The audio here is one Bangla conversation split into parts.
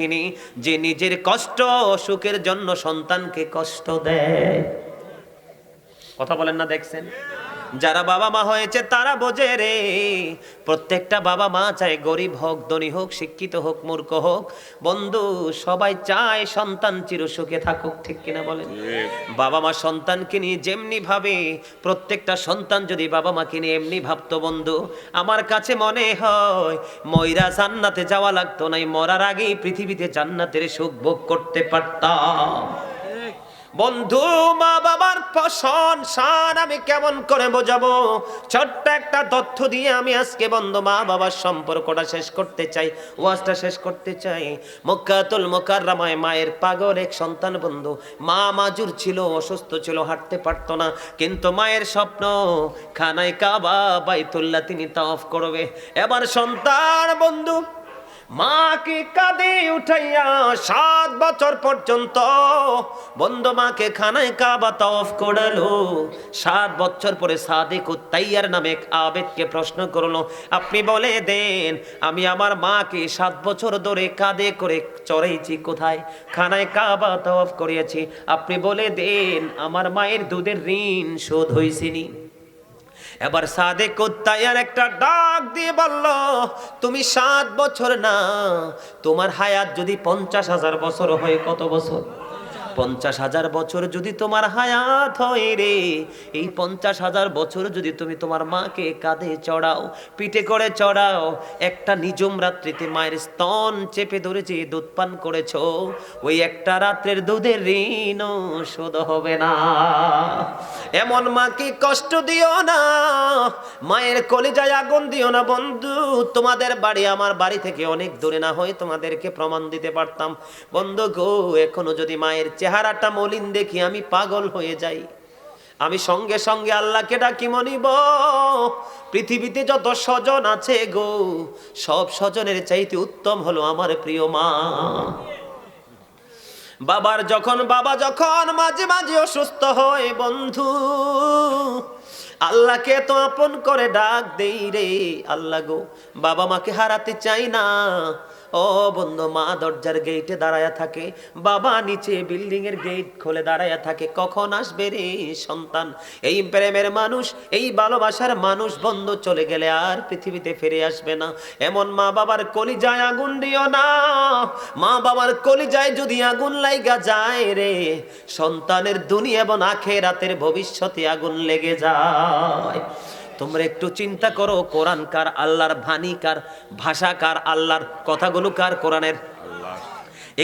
তিনি যে নিজের কষ্ট সুখের জন্য সন্তানকে কষ্ট দেয়। কথা বলেন না দেখছেন? যারা বাবা মা হয়েছে তারা বোঝে রে। প্রত্যেকটা বাবা মা চায় গরিব হোক ধনী হোক শিক্ষিত হোক মূর্খ হোক। বন্ধু সবাই চায় সন্তান চির সুখে থাকুক ঠিক কিনা বলেন? বাবা মা সন্তানকে নিয়ে যেমনি ভাবে প্রত্যেকটা সন্তান যদি বাবা মাকে নিয়ে এমনি ভাবতো বন্ধু আমার কাছে মনে হয় ময়রা জান্নাতে যাওয়া লাগতো নাই মরার আগেই পৃথিবীতে জান্নাতের সুখ ভোগ করতে পারতাম। বন্ধু, মা বাবার পশন শান আমি কেমন করে বোঝাবো? ছোট্ট একটা তথ্য দিয়ে আমি আজকে বন্ধু, মা বাবার সম্পর্কটা শেষ করতে চাই, ওয়াজটা শেষ করতে চাই। মক্কাতুল মোকাররামায় মায়ের পাগল এক সন্তান বন্ধু, মা মাজুর ছিল, অসুস্থ ছিল, হাঁটতে পারতো না, কিন্তু মায়ের স্বপ্ন, খানায় কাবা, বাইতুল্লাহ তিনি তাওয়াফ করবে। এবার সন্তান বন্ধু মাকে কাঁদে উঠাইয়া সাত বছর পর্যন্ত বন্ধ মাকে খানায় কাবা তফ করালো। সাত বছর পরে সাদেক তাইয়ার নামে আবেদকে প্রশ্ন করল, আপনি বলে দেন, আমি আমার মাকে সাত বছর ধরে কাঁদে করে চড়াইছি কোথায়? খানায় কাবা তফ করিয়েছি। আপনি বলে দেন, আমার মায়ের দুধের ঋণ শোধ হয়েছিনি এবার সাদে কোত্তায়ার একটা ডাক দিয়ে বলল, তুমি সাত বছর না, তোমার হায়াত যদি পঞ্চাশ হাজার বছর হয়, কত বছর? পঞ্চাশ হাজার বছর যদি তোমার হায়াত হয় রে, এই পঞ্চাশ হাজার বছর যদি তুমি তোমার মাকে কাঁধে চড়াও, পিঠে করে চড়াও, একটা নিজম রাত্রিতে মায়ের স্তন চেপে ধরে যে দুধ পান করেছ, ওই একটা রাত্রের দুধের ঋণ শোধ হবে না। এমন মাকে কষ্ট দিও না, মায়ের কলিজায় আগুন দিও না বন্ধু, তোমাদের বাড়ি আমার বাড়ি থেকে অনেক দূরে না হয় তোমাদেরকে প্রমাণ দিতে পারতাম। বন্ধু গো, এখনও যদি মায়ের চেহারাটা মলিন দেখি আমি পাগল হয়ে যাই। আমি সঙ্গে সঙ্গে আল্লাহকে ডাকি, মনিব, পৃথিবীতে যত স্বজন আছে গো, সব স্বজনের চাইতে উত্তম হলো আমার প্রিয় মা। বাবার যখন, বাবা যখন মাঝে মাঝে অসুস্থ হয়, বন্ধু, আল্লাহকে তো আপন করে ডাক দেই রে, আল্লাহ গো, বাবা মাকে হারাতে চাই না। ও বন্ধু, মা দরজার গেটে দাঁড়ায়া থাকে। বাবা নিচে বিল্ডিং এর গেট খুলে দাঁড়ায়া থাকে। কখন আসবে রে সন্তান? এই প্রেমের মানুষ, এই ভালোবাসার মানুষ বন্ধ চলে গেলে আর পৃথিবীতে ফিরে আসবে না। এমন মা বাবার কলিজায় আগুন দিও না। মা বাবার কলিজায় যদি আগুন লাইগা যায় রে, সন্তানের দুনিয়া এবং আখেরাতের ভবিষ্যতে আগুন লেগে যায়। তোমরা একটু চিন্তা করো, কোরআন কার, আল্লাহর ভানি কার, ভাষা কার, আল্লাহর কথাগুলো কার, কোরআনের?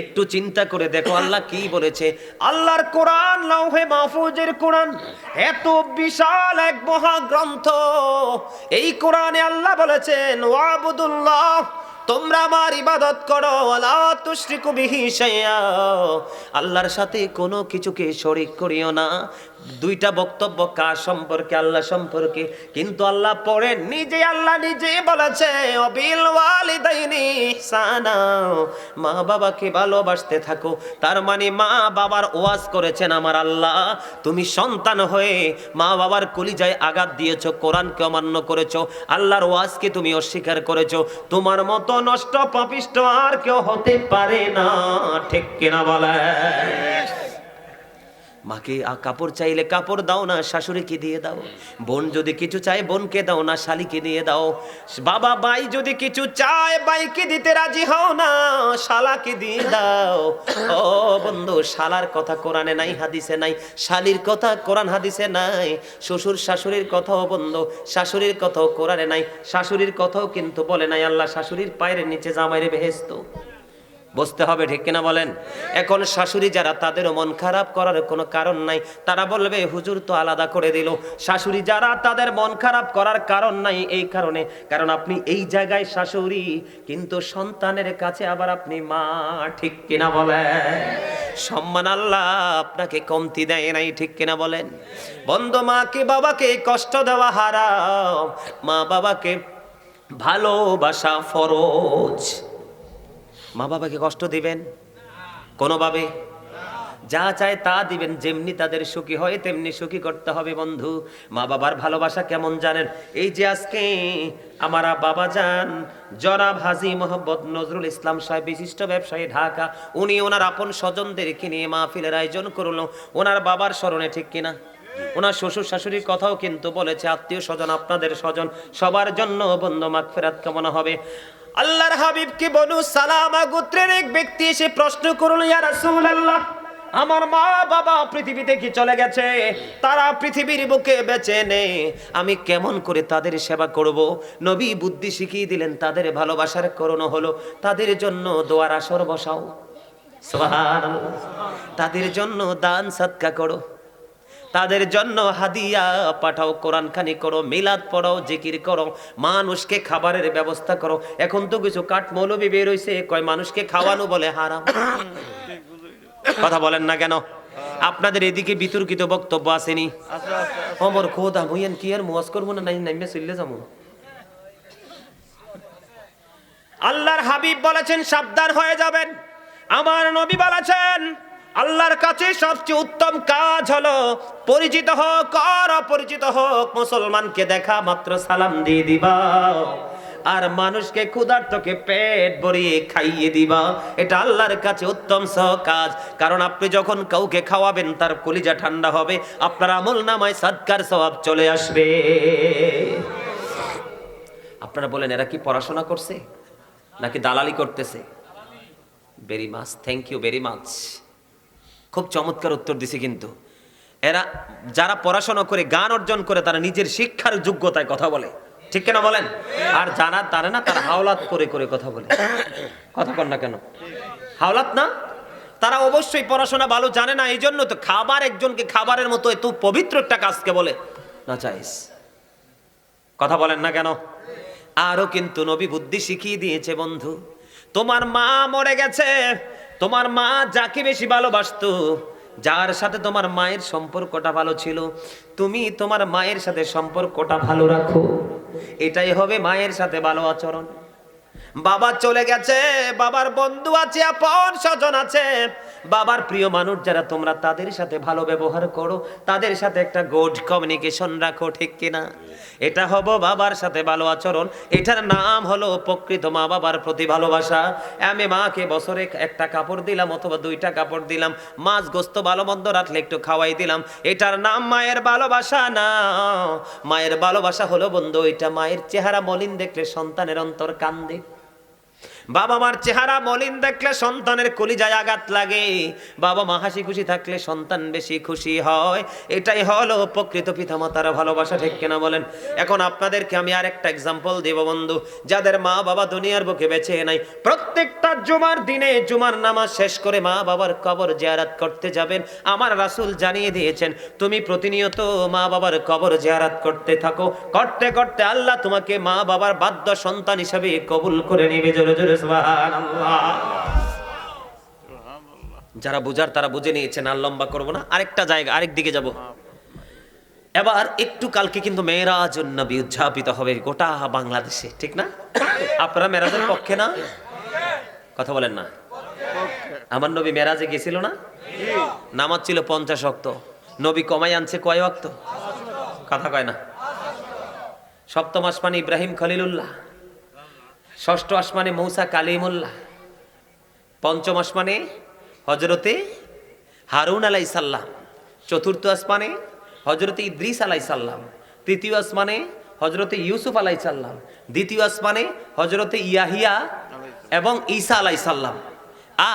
একটু চিন্তা করে দেখো, আল্লাহ কি বলেছে? আল্লাহর কোরআন হে মাহফুজের কোরআন, এত বিশাল এক মহাগ্রন্থ। এই কোরআনে আল্লাহ বলেছেন, ওয়াবুদুল্লাহ তোমরা আমার ইবাদত করো আলা তুশরিকু বিহি শাইয়া আল্লাহর সাথে কোনো কিছুকে শরীক করিও না। দুইটা বক্তব্য কার সম্পর্কে, আল্লাহ সম্পর্কে? কিন্তু আল্লাহ পরে নিজে আল্লাহ নিজে বলেছে অবিল ওয়ালিদাইনি ইহসানা। মা বাবাকে ভালোবাসতে থাকো। তার মানে মা বাবার ওয়াজ করেছেন আমার আল্লাহ। তুমি সন্তান হয়ে মা বাবার কলিজায় আঘাত দিয়েছ, কোরআনকে অমান্য করেছ। আল্লাহর ওয়াজকে তুমি অস্বীকার করেছ। তোমার মতো নষ্ট পাপিষ্ট আর কেউ হতে পারে না ঠিক কিনা বলে? মাকে কাপড় চাইলে কাপড় দাও না, শাশুড়িকে দিয়ে দাও। বোন যদি কিছু চায়, বোনকে দাও না, শালিকে দিয়ে দাও। বাবা, ভাই যদি কিছু চায় বাইকে দিতে রাজি হও না, শালাকে দিয়ে দাও। ও বন্ধু, শালার কথা কোরআনে নাই, হাদিসে নাই, শালির কথা কোরআন হাদিসে নাই, শ্বশুর শাশুড়ির কথাও বন্ধু, শাশুড়ির কথাও কোরআনে নাই, শাশুড়ির কথাও কিন্তু বলে নাই, আল্লাহ শাশুড়ির পায়ের নিচে জামাইরে বেহেস্ত বুঝতে হবে ঠিক কিনা বলেন? এখন শাশুড়ি যারা, তাদেরও মন খারাপ করার কোনো কারণ নাই। তারা বলবে, হুজুর তো আলাদা করে দিল। শাশুড়ি যারা, তাদের মন খারাপ করার কারণ নাই এই কারণে। কারণ আপনি এই জায়গায় শাশুড়ি, কিন্তু সন্তানের কাছে আবার আপনি মা, ঠিক কিনা বলেন? সম্মান আল্লাহ আপনাকে কমতি দেয় নাই, ঠিক কিনা বলেন? বন্ধ মাকে, বাবাকে কষ্ট দেওয়া হারাম। মা বাবাকে ভালোবাসা ফরজ। মা বাবাকে কষ্ট দিবেন? কোনোভাবে? যা চায় তা দিবেন, যেমনি তাদের সুখী হয়, তেমনি সুখী করতে হবে বন্ধু। মা বাবার ভালোবাসা কেমন জানেন? এই যে আজকে আমারা বাবা যান জরা ভাজি মোহাম্মদ নজরুল ইসলাম সাহেব, বিশিষ্ট ব্যবসায়ী, ঢাকা। উনি ওনার আপন স্বজনদেরকে নিয়ে মাহফিলের আয়োজন করল। ওনার বাবার স্মরণে ঠিক কিনা? ওনার শ্বশুর শাশুড়ির কথাও কিন্তু বলেছে, আত্মীয় স্বজন, আপনাদের স্বজন, সবার জন্য বন্ধু, মাগফিরাত কেমন হবে। আল্লাহর হাবিব কি বনু সালামা গোত্রের এক ব্যক্তি এসে প্রশ্ন করল, ইয়া রাসূলুল্লাহ, আমার মা বাবা পৃথিবী থেকে চলে গেছে? তারা পৃথিবীর বুকে বেঁচে নেই। আমি কেমন করে তাদের সেবা করব? নবী বুদ্ধি শিখিয়ে দিলেন, তাদের ভালোবাসার করণ হলো। তাদের জন্য দোয়ার আসর বসাও। তাদের জন্য দান সৎকা করো। তাদের জন্য হাদিয়া পাঠাও কোরআন খানি করো, মিলাদ পড়াও জিকির করো, মানুষকে খাবারের ব্যবস্থা করো। এখন তো কিছু কাঠ মৌলবি বের হইছে, কয় মানুষকে খাওয়ানো বলে হারাম। কথা বলেন না কেন? আপনাদের এদিকে বিতর্কিত বক্তব্য আসেনি? অমর খোদা, মুইয়ান কি আর মুয়াজ করব না? নাই, নাইমে চললে যাব। আল্লাহর হাবিব বলেছেন, সাবধান হয়ে যাবেন। আমার নবী বলেছেন আল্লাহর কাছে সবচেয়ে উত্তম কাজ হলো, পরিচিত হোক আর অপরিচিত হোক, মুসলমানকে দেখা মাত্র সালাম দিয়ে দিবা। আর মানুষকে ক্ষুধার্তকে পেট ভরিয়ে খাইয়ে দিবা। এটা আল্লাহর কাছে উত্তম সহ কাজ কারণ আপনি যখন কাউকে খাওয়াবেন, তার কলিজা ঠান্ডা হবে, আপনার আমল নামায় সাদকার স্বভাব চলে আসবে। আপনারা বলেন, এরা কি পড়াশোনা করছে নাকি দালালি করতেছে? Very much thank you very much খুব চমৎকার উত্তর দিছে কিন্তু। এরা যারা পড়াশোনা করে, গান অর্জন করে, তারা নিজের শিক্ষার যোগ্যতায় কথা বলে। ঠিক কেন বলেন? আর যারা, তারা না, তারা হাওলাত করে করে কথা বলে। কথা কন না কেন? হাওলাত না? তারা অবশ্যই পড়াশোনা ভালো জানে না এই জন্য তো খাবার, একজনকে খাবারের মতো এত পবিত্র একটা কাজকে বলে না চাইস কথা বলেন না কেন? আরও কিন্তু নবী বুদ্ধি শিখিয়ে দিয়েছে, বন্ধু। তোমার মা মরে গেছে তোমার মা যাকে বেশি ভালোবাসতো, যার সাথে তোমার মায়ের সম্পর্কটা ভালো ছিল, তুমি তোমার মায়ের সাথে সম্পর্কটা ভালো রাখো। এটাই হবে মায়ের সাথে ভালো আচরণ। বাবা চলে গেছে, বাবার বন্ধু আছে, আপন স্বজন আছে। বাবার প্রিয় মানুষ যারা, তোমরা তাদের সাথে ভালো ব্যবহার করো, তাদের সাথে একটা গুড কমিউনিকেশন রাখো, ঠিক কিনা? এটা হব বাবার সাথে ভালো আচরণ। এটার নাম হলো প্রকৃত মা বাবার প্রতি ভালোবাসা। আমি মাকে বছরে একটা কাপড় দিলাম অথবা দুইটা কাপড় দিলাম, মাছ গোস্ত ভালো মন্দ রাখলে একটু খাওয়াই দিলাম। এটার নাম মায়ের ভালোবাসা না। মায়ের ভালোবাসা হলো বন্ধু, এটা মায়ের চেহারা মলিন দেখলে সন্তানের অন্তর কান্দে। বাবা মার চেহারা মলিন দেখলে সন্তানের কলিজায় আঘাত লাগে। বাবা মা হাসি খুশি থাকলে সন্তান বেশি খুশি হয়। এটাই হলো প্রকৃত পিতামাতার ভালোবাসা, ঠিক কিনা বলেন? এখন আপনাদেরকে আমি আরেকটা এক্সাম্পল দেব বন্ধু। যাদের মা বাবা দুনিয়ার বুকে বেছে নাই, প্রত্যেকটা জুমার দিনে জুমার নামাজ শেষ করে মা বাবার কবর জিয়ারাত করতে যাবেন। আমার রাসুল জানিয়ে দিয়েছেন, তুমি প্রতিনিয়ত মা বাবার কবর জিয়ারাত করতে থাকো। করতে করতে আল্লাহ তোমাকে মা বাবার বাদ্য সন্তান হিসাবে কবুল করে নিবে। জোরে জোরে যারা বুঝার তারা বুঝে নিয়েছেন, আর লম্বা করব না। আরেকটা জায়গা, আরেক দিকে যাব। এবার একটু কালকে কিন্তু মেয়েরাজ নবী উদযাপিত হবে গোটা বাংলাদেশে, ঠিক না? আপনারা মেরাজের পক্ষে না? কথা বলেন না। আমার নবী মেরাজে গেছিল না? নামাজ ছিল পঞ্চাশ অক্ত নবী কমাই আনছে কয় অক্ত কথা কয় না। সপ্তমাস আসমানে ইব্রাহিম খলিলুল্লাহ। ষষ্ঠ আসমানে মৌসা কালিমুল্লাহ। পঞ্চম আসমানে হজরতে হারুন আলাই সাল্লাম চতুর্থ আসমানে হজরতে ইদ্রিস আলাই সাল্লাম তৃতীয় আসমানে হজরতে ইউসুফ আলাই সাল্লাম দ্বিতীয় আসমানে হজরতে ইয়াহিয়া এবং ঈসা আলাই সাল্লাম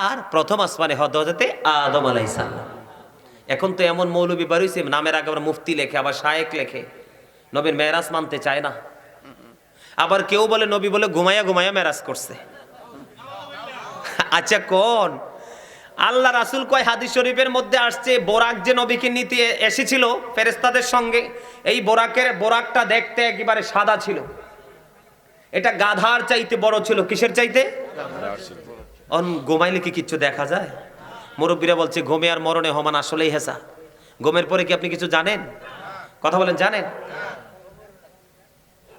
আর প্রথম আসমানে হজরতে আদম আলাই সাল্লাম এখন তো এমন মৌলবী বাড়িছে নামের আগে আবার মুফতি লেখে, আবার শায়েক লেখে। নবীর মেরাজ মানতে চায় না। আবার কেউ বলে, নবী বলে, ঘুমাইয়া ঘুমাইয়া মেরাজ করছে। আচ্ছা কোন? আল্লাহ রাসুল কয় হাদিস শরীফের মধ্যে আসছে, বোরাক যে নবীকে নিতে এসেছিল ফেরেস্তাদের সঙ্গে, এই বোরাকের, বোরাকটা দেখতে একেবারে সাদা ছিল। এটা গাধার চাইতে বড় ছিল। কিসের চাইতে? অন, ঘুমাইলে কি কিচ্ছু দেখা যায়? মুরব্বীরা বলছে, ঘুমে আর মরণে হমান আসলেই হেসা ঘুমের পরে কি আপনি কিছু জানেন? কথা বলেন, জানেন?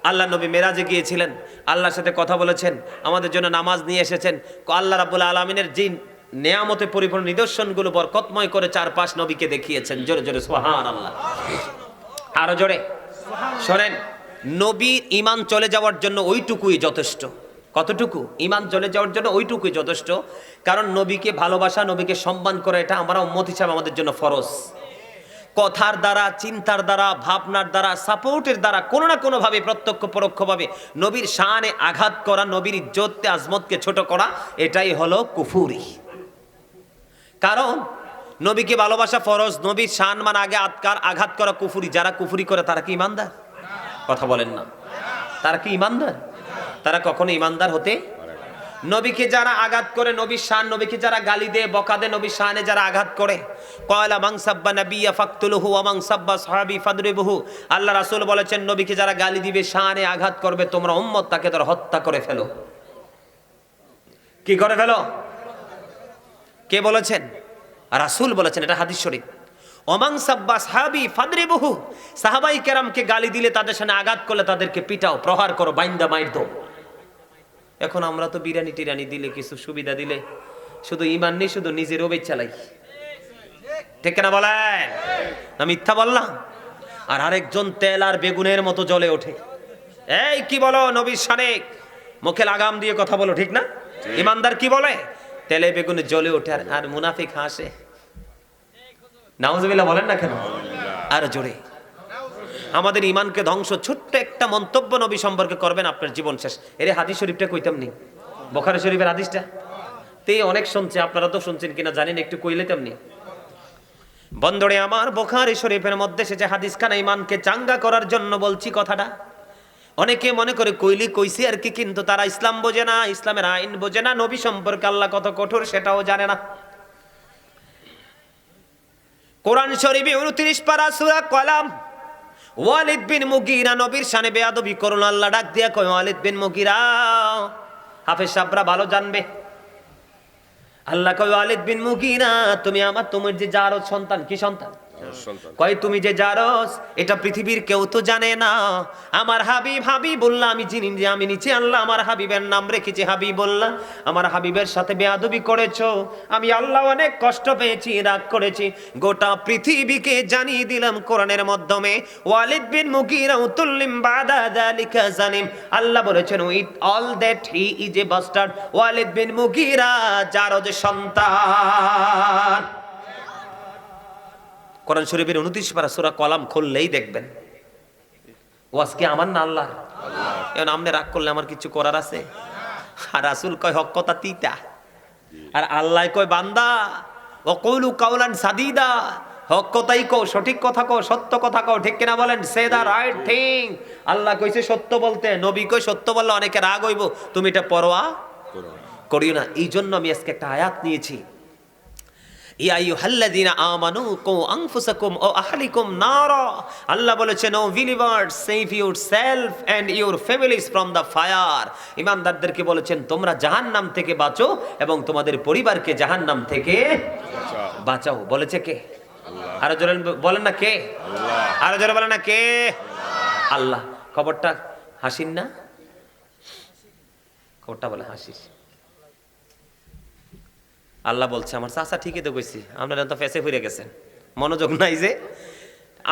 আল্লাহ নবী মেরাজে গিয়েছিলেন, আল্লাহর সাথে কথা বলেছেন, আমাদের জন্য নামাজ নিয়ে এসেছেন। আল্লাহ রাবুল আলমিনের জিন নেয়ামতে পরিপূর্ণ নিদর্শনগুলো বরকতময় করে চার পাঁচ নবীকে দেখিয়েছেন। জোরে জোরে সোহান আল্লাহ আরও জোরে। শোনেন, নবীর ইমান চলে যাওয়ার জন্য ওইটুকুই যথেষ্ট। কতটুকু? ইমান চলে যাওয়ার জন্য ওইটুকুই যথেষ্ট। কারণ নবীকে ভালোবাসা, নবীকে সম্মান করা এটা আমরা মত হিসাবে আমাদের জন্য ফরজ। কথার দ্বারা, চিন্তার দ্বারা, ভাবনার দ্বারা, সাপোর্টের দ্বারা কোনো না কোনোভাবে, প্রত্যক্ষ পরোক্ষভাবে নবীর শানে আঘাত করা, নবীর ইজ্জতকে, আজমতকে ছোট করা, এটাই হলো কুফুরি। কারণ নবীকে ভালোবাসা ফরজ, নবীর শান মান আগে আতকার, আঘাত করা কুফুরি। যারা কুফুরি করে, তারা কি ইমানদার? কথা বলেন না। তারা কি ইমানদার? তারা কখনো ইমানদার হতে নবীকে যারা আঘাত করে নবী শান, নবীকে যারা গালি দেয়, বকা দেয়, নবীর শানে যারা আঘাত করে। কয়লা মাং সাব্বা নাবিয়া ফাকতুলহু আমাং সাব্বা সাহাবি ফাদরিবহু। আল্লাহ রাসূল বলেছেন, নবীকে যারা গালি দিবে, শানে আঘাত করবে, তোমরা উম্মত তাকে তোরা হত্যা করে ফেলো। কি করে ফেলো? কে বলেছেন? রাসূল বলেছেন, এটা হাদিস শরীফ। অমাং সাব্বা সাহাবি ফাদরে বহু সাহাবাই কেরামকে গালি দিলে তাদের সামনে আঘাত করলে তাদেরকে পিটাও, প্রহার করো, বাইন্দা, মাইর দো এখন আমরা তো বিরিয়ানি টিরানি দিলে কিছু সুবিধা দিলে। শুধু ইমান নেই শুধু নিজের ওবে চালাই ঠিক না বলেন? না মিথ্যা বললাম? আর আরেকজন তেল আর বেগুনের মতো জ্বলে ওঠে। এই কি বলো নবীর সানে মুখে লাগাম দিয়ে কথা বলো ঠিক না? ইমানদার কি বলে? তেলে বেগুনে জ্বলে ওঠে আর মুনাফিক হাসে। নাউজুবিল্লাহ বলেন না কেন? আর জোরে। আমাদের ইমানকে ধ্বংস, ছোট্ট একটা মন্তব্য নবী সম্পর্কে করবেন, আপনার জীবন শেষ। এর হাদিস শরীফটা কইতাম নি? বোখারি শরীফের হাদিসটা? তে অনেক শুনছে, আপনারা তো শুনছেন কিনা জানেন, একটু কইলে তেমনি বন্দরে, আমার বোখারি শরীফের মধ্যে সে যে হাদিস খানা ইমানকে চাঙ্গা করার জন্য বলছি কথাটা, অনেকে মনে করে কইলি কইছি আর কি, কিন্তু তারা ইসলাম বোঝে না, ইসলামের আইন বোঝে না, নবী সম্পর্কে আল্লাহ কত কঠোর সেটাও জানে না। কোরআন শরীফে উনত্রিশ পারা সুরা কলাম ওয়ালিদ বিন মুগিরা নবীর সানে বেয়াদবি করুন, আল্লাহ ডাক দিয়া কয়, ওয়ালিদ বিন মুগিরা, হাফেজ সাবরা ভালো জানবে। আল্লাহ কয়, ওয়ালিদ বিন মুগিরা, তুমি আমার, তোমার যে যার সন্তান, কি সন্তান সন্তান? কয় তুমি যে জারস এটা পৃথিবীর কেউ তো জানে না। আমার হাবিব হাবিব বললা আমি চিনি যে আমি নিচে আল্লাহ আমার হাবিবের নাম রেখেছি হাবিব বললা আমার হাবিবের সাথে বেয়াদবি করেছ। আমি আল্লাহ অনেক কষ্ট পেয়েছি রাগ করেছি। গোটা পৃথিবীকে জানিয়ে দিলাম কোরআনের মাধ্যমে। ওয়ালিদ বিন মুগিরা উতুল্লিম বাদা যালিকা জানিম আল্লাহ বলেছেন with all that he is a bastard. Walid বিন মুগিরা জারজ সন্তান। কোরআন শরীফের উনত্রিশ পারা সুরা কলাম খুললেই দেখবেন। ও আজকে আমার না আল্লাহ এখন আমনে রাগ করলে আমার কিছু করার আছে? আর রাসুল কয় হক কথা তিতা। আর আল্লাহ কয় বান্দা ও কৌলু কাউলান সাদিদা। হক কথাই কও সঠিক কথা কও সত্য কথা কও ঠিক কিনা বলেন? সে দা রাইট থিং। আল্লাহ কইছে সত্য বলতে। নবী কই সত্য বললে অনেকে রাগ হইব। তুমি এটা পরোয়া করো না। করিও না। এই জন্য আমি আজকে একটা আয়াত নিয়েছি। আমানু কু আনফুসাকুম ও আহলিকুম নারা। আল্লাহ বলেছেন O save yourself and your families from the fire ইমানদারদেরকে বলেছেন তোমরা জাহান্নাম থেকে বাঁচো এবং তোমাদের পরিবারকে জাহান্নাম থেকে বাঁচাও। বাঁচাও বলেছে কে? আরও জোরে বলেন না কে? আরও জোরে বলেন না কে? আল্লাহ। খবরটা হাসিন না? খবরটা বলে হাসিস আল্লাহ বলছে আমার চাচা ঠিকই তো কইছি আপনারা তো ফেসে ফিরে গেছেন। মনোযোগ নাই যে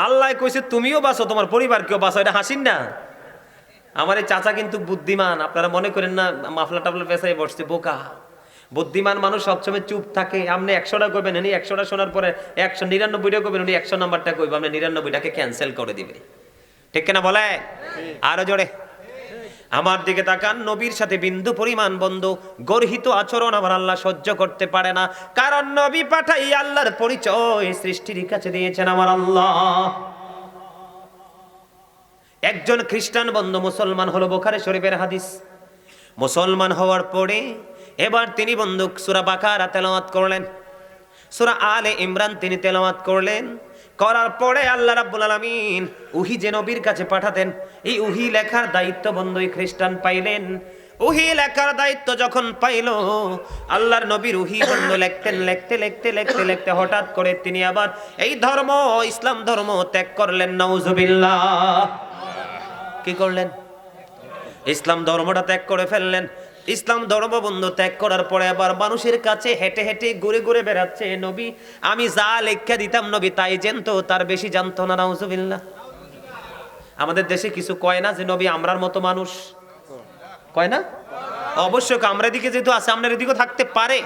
আল্লাহ কইছে তুমিও বাঁচো তোমার পরিবারকেও বাঁচো এটা হাসিন না। আমার এই চাচা কিন্তু বুদ্ধিমান আপনারা মনে করেন না মাফলা টাফলা পেশায় বসছে বোকা। বুদ্ধিমান মানুষ সবসময় চুপ থাকে আপনি একশোটা কইবেন উনি একশোটা শোনার পরে একশো নিরানব্বইটা কইবেন উনি একশো নাম্বারটা কইবেন আপনি নিরানব্বইটাকে ক্যান্সেল করে দিবে ঠিক কিনা বলে আরও জোরে। আমার দিকে তাকান, নবীর সাথে বিন্দু পরিমাণ বন্ধু। গর্হিত আচরণ আমার আল্লাহ সহ্য করতে পারে না। কারণ নবী পাঠাই আল্লাহর পরিচয় সৃষ্টির কাছে দিয়েছেন আমার আল্লাহ। একজন খ্রিস্টান বন্ধু মুসলমান হলো বোখারে শরীফের হাদিস। মুসলমান হওয়ার পরে এবার তিনি বন্ধু সুরা বাকারা তেলাওয়াত করলেন। সুরা আলে ইমরান তিনি তেলাওয়াত করলেন। করার পরে আল্লাহ রাব্বুল আলামিন উহি যে নবীর কাছে পাঠাতেন, এই উহি লেখার দায়িত্ব বন্ধুই খ্রিস্টান পাইলেন। উহি লেখার দায়িত্ব যখন পাইল, আল্লাহর নবীর উহি বন্ধু লিখতেন, লিখতে লিখতে লিখতে লিখতে হঠাৎ করে তিনি আবার এই ধর্ম, ইসলাম ধর্ম ত্যাগ করলেন। নাউজুবিল্লাহ। কি করলেন? ইসলাম ধর্মটা ত্যাগ করে ফেললেন। ইসলাম ধর্মবন্ধ ত্যাগ করার পরে আবার মানুষের কাছে হেঁটে হেঁটে ঘুরে ঘুরে বেড়াচ্ছে, নবী, আমি যা লেখা দিতাম, নবী, তাই জানতো, তার বেশি জানতো না, নাউজুবিল্লাহ। আমাদের দেশে কিছু কয় না যে, নবী, আমরার মতো মানুষ? কয় না? অবশ্যই আমরা দিকে যেহেতু আছে আপনার এদিকেও থাকতে পারে।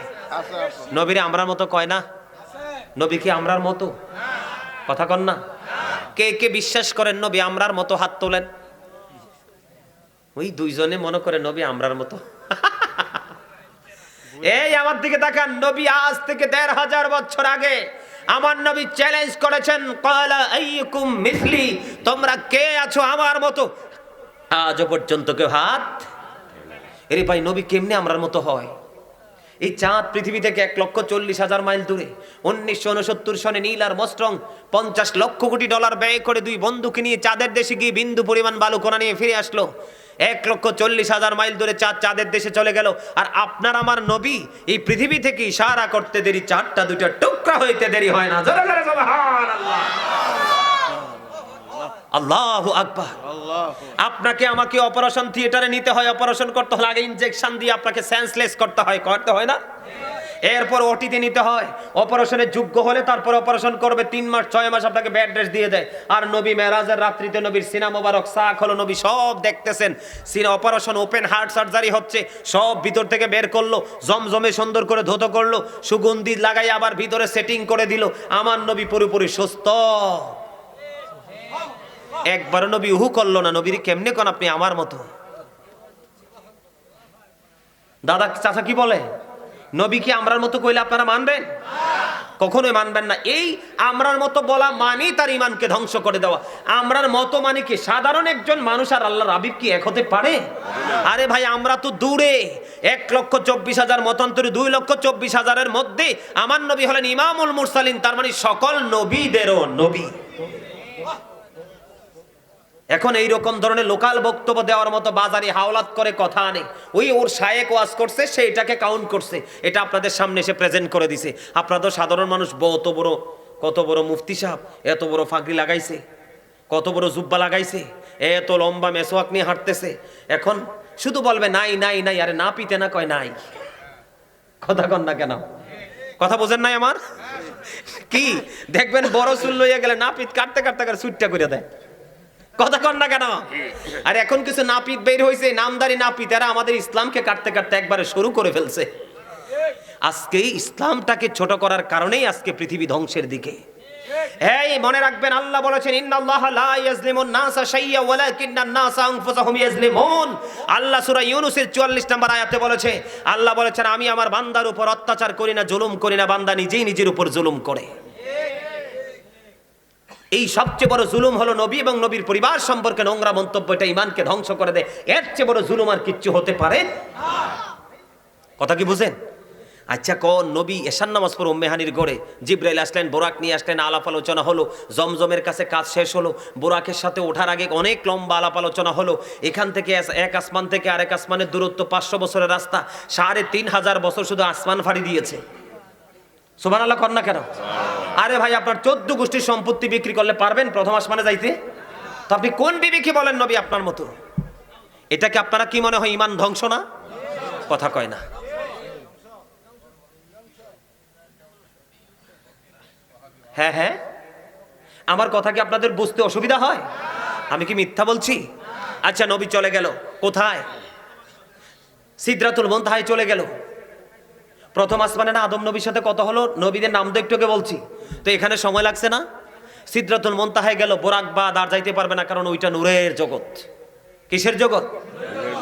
নবীরে আমরার মতো কয় না? নবী কি আমরার মতো? কথা কন না। কে কে বিশ্বাস করেন, নবী, আমরার মতো হাত তোলেন? ওই দুইজনে মনে করে নবী আমরার মতো। এই আমার দিকে তাকান, নবী আজ থেকে দেড় হাজার বছর আগে আমার নবী চ্যালেঞ্জ করেছেন মিথলি তোমরা কে আছো আমার মতো? আজ পর্যন্ত কেউ হাত এরে ভাই, নবী কেমনে আমরার মতো হয়? এই চাঁদ পৃথিবী থেকে এক লক্ষ চল্লিশ হাজার মাইল দূরে, উনিশশো উনসত্তর সনে নীল আর মস্ট্রং পঞ্চাশ লক্ষ কোটি ডলার ব্যয় করে দুই বন্ধুকে নিয়ে চাঁদের দেশে গিয়ে বিন্দু পরিমাণ বালু কোনা নিয়ে ফিরে আসলো। এক লক্ষ চল্লিশ হাজার মাইল দূরে চাঁদ চাঁদের দেশে চলে গেল। আর আপনার আমার নবী এই পৃথিবী থেকে ইশারা করতে দেরি চারটা দুটা টুকরা হইতে দেরি হয় না। আল্লাহ। আকবার। আপনাকে আমাকে অপারেশন থিয়েটারে নিতে হয়, অপারেশন করতে হলে আগে ইনজেকশন দিয়ে আপনাকে সেন্সলেস করতে হয়। করতে হয় না? এরপর ওটিতে নিতে হয়। অপারেশনের যোগ্য হলে তারপর অপারেশন করবে। তিন মাস, ছয় মাস আপনাকে বেড রেস্ট দিয়ে দেয়। আর নবী মেরাজের রাত্রিতে নবীর সিনা মোবারক শাক হলো নবী সব দেখতেছেন। সিনা অপারেশন, ওপেন হার্ট সার্জারি হচ্ছে। সব ভিতর থেকে বের করল, জমজমে সুন্দর করে ধুত করল, সুগন্ধি লাগাই আবার ভিতরে সেটিং করে দিল। আমার নবী পুরোপুরি সুস্থ। একবার নবী উহু করল না, নবীর কেমনে কোন আপনি আমার মতো? দাদা, চাচা কি বলে? নবী কি আমরার মতো কইলে আপনারা মানবেন? কখনোই মানবেন না। এই আমরার মতো বলা মানে তার ইমানকে ধ্বংস করে দেওয়া। আমরার মতো মানে কি? সাধারণ একজন মানুষ আর আল্লাহর হাবিব কি এক হতে পারে? আরে ভাই, আমরা তো দূরে। এক লক্ষ চব্বিশ হাজার মতান্তরে দুই লক্ষ চব্বিশ হাজারের মধ্যে আমার নবী হলেন ইমামুল মুরসালিন, তার মানে সকল নবীদেরও নবী। এখন এই রকম ধরনের লোকাল বক্তব্য দেওয়ার মতো বাজারে হাওলাত করে কথা আনে। ওই ওর শায়েক ওয়াজ করছে, সে এটাকে কাউন্ট করছে। এটা আপনাদের সামনে এসে প্রেজেন্ট করে দিছে। আপনারা তো সাধারণ মানুষ কত বড় কত বড় মুফতি সাহেব, এত বড় ফাঁকরি লাগাইছে, কত বড় জুব্বা লাগাইছে, এত লম্বা মেসোয়াক নিয়ে হাঁটতেছে। এখন শুধু বলবে, নাই নাই নাই, আরে না পিতে না কয় নাই। কথা কন না কেন? কথা বোঝেন নাই আমার? কি? দেখবেন বড় চুল লইয়া গেলে না পিত কাটতে কাটতে করে সুইটটা করে দেয়। কথা কন না কেন? আর এখন কিছু নাপিত বের হয়েছে নামদারি নাপিত, এরা আমাদের ইসলামকে কাটতে কাটতে একবারে শুরু করে ফেলছে। আজকে ইসলামটাকে ছোট করার কারণেই আজকে পৃথিবী ধ্বংসের দিকে। এই মনে রাখবেন, আল্লাহ বলেছেন, ইন্নাল্লাহ লা ইয়াজলিমুন নাসা শাইয়্যা ওয়ালাকিন্নান নাসা আনফুসাহুম ইয়াজলিমুন। আল্লাহ সূরা ইউনূসের 44 নম্বর আয়াতে বলেছে, আল্লাহ বলেছেন, আমি আমার বান্দার উপর অত্যাচার করি না, জুলুম করি না, বান্দা নিজেই নিজের উপর জুলুম করে। এই সবচেয়ে বড় জুলুম হলো নবী এবং নবীর পরিবার সম্পর্কে নোংরা মন্তব্য, এটা ইমানকে ধ্বংস করে দেয়। এর চেয়ে বড় জুলুম আর কিচ্ছু হতে পারে? কথা কি বুঝেন? আচ্ছা কোন নবী এশান নামাজ পর উম্মেহানির গড়ে জিব্রাইল আসলেন, বোরাক নিয়ে আসলেন, আলাপ আলোচনা হলো, জমজমের কাছে কাজ শেষ হলো, বোরাকের সাথে ওঠার আগে অনেক লম্বা আলাপ আলোচনা হলো। এখান থেকে এক আসমান থেকে আরেক আসমানের দূরত্ব পাঁচশো বছরের রাস্তা, সাড়ে তিন হাজার বছর শুধু আসমান ফাড়ি দিয়েছে। সুবান আল্লাহ কর না কেন? আরে ভাই, আপনার চোদ্দ গোষ্ঠীর সম্পত্তি বিক্রি করলে পারবেন প্রথম আসমানে যাইতে? তো আপনি কোন বিবেকে বলেন নবী আপনার মতো? এটাকে আপনারা কি মনে হয় ইমান ধ্বংস না? কথা কয় না। হ্যাঁ হ্যাঁ। আমার কথা কি আপনাদের বুঝতে অসুবিধা হয়? আমি কি মিথ্যা বলছি? আচ্ছা নবী চলে গেল। কোথায়? সিদ্রাতুল মন্তাহায় চলে গেল। প্রথম আসমানে না আদম নবীর সাথে কথা হলো নবীদের নাম তো একটুকে বলছি। তো এখানে সময় লাগছে না? সিদ্রাতুল মন্তাহায় গেল বোরাক বা আর যাইতে পারবে না কারণ ওইটা নূরের জগৎ। কিসের জগৎ?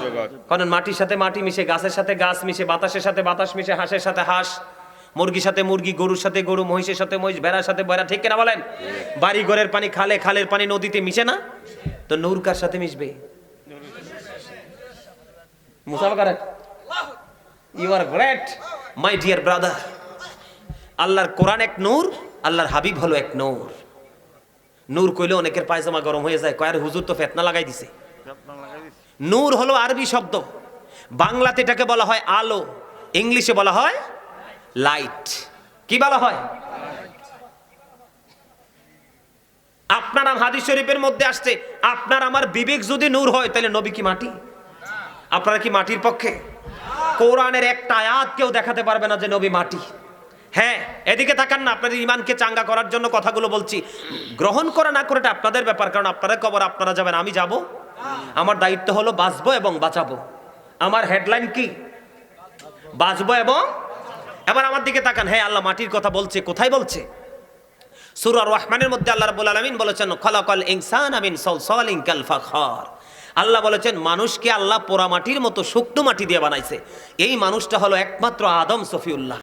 জগৎ। কারণ মাটির সাথে মাটি মিশে গাছের সাথে গাছ মিশে বাতাসের সাথে বাতাস মিশে হাঁসের সাথে হাঁস মুরগির সাথে মুরগি গরুর সাথে গরু মহিষের সাথে মহিষ ভেড়ার সাথে ভেড়া ঠিক কিনা বলেন? বাড়ি ঘরের পানি খালে খালের পানি নদীতে মিশে না? তো নূর কার সাথে মিশবে? মুসাফা you are great my dear brother আল্লাহর কোরআন এক নূর, আল্লাহর হাবিব হলো এক নূর। নূর কইলে অনেকের পায়জামা গরম হয়ে যায়, কয়ার হুজুর তো ফেতনা লাগাই দিছে। নূর হলো আরবি শব্দ। বাংলাতে এটাকে বলা হয় আলো, ইংলিশে বলা হয় লাইট। কি বলা হয়? আপনার হাদিস শরীফের মধ্যে আসছে, আপনার আমার বিবেক যদি নূর হয়, তাহলে নবী কি মাটি? আপনারা কি মাটির পক্ষে? কোরআনের একটা আয়াত কেউ দেখাতে পারবে না যে নবী মাটি। হ্যাঁ এদিকে তাকান না, আপনাদের ইমানকে চাঙ্গা করার জন্য কথাগুলো বলছি। গ্রহণ করা না করে এটা আপনাদের ব্যাপার, কারণ আপনাদের কবর আপনারা যাবেন, আমি যাব। আমার দায়িত্ব হলো বাঁচবো এবং বাঁচাবো। আমার হেডলাইন কি? বাঁচবো এবং এবার আমার দিকে তাকান। হ্যাঁ আল্লাহ মাটির কথা বলছে, কোথায় বলছে? সুরার রহমানের মধ্যে আল্লাহ রাব্বুল আলামিন বলেছেন, খলাকাল ইনসান আমিন সলসলিন কাল ফাখর। আল্লাহ বলেছেন, মানুষকে আল্লাহ পোড়া মাটির মতো শুকনো মাটি দিয়ে বানাইছে। এই মানুষটা হলো একমাত্র আদম সফিউল্লাহ।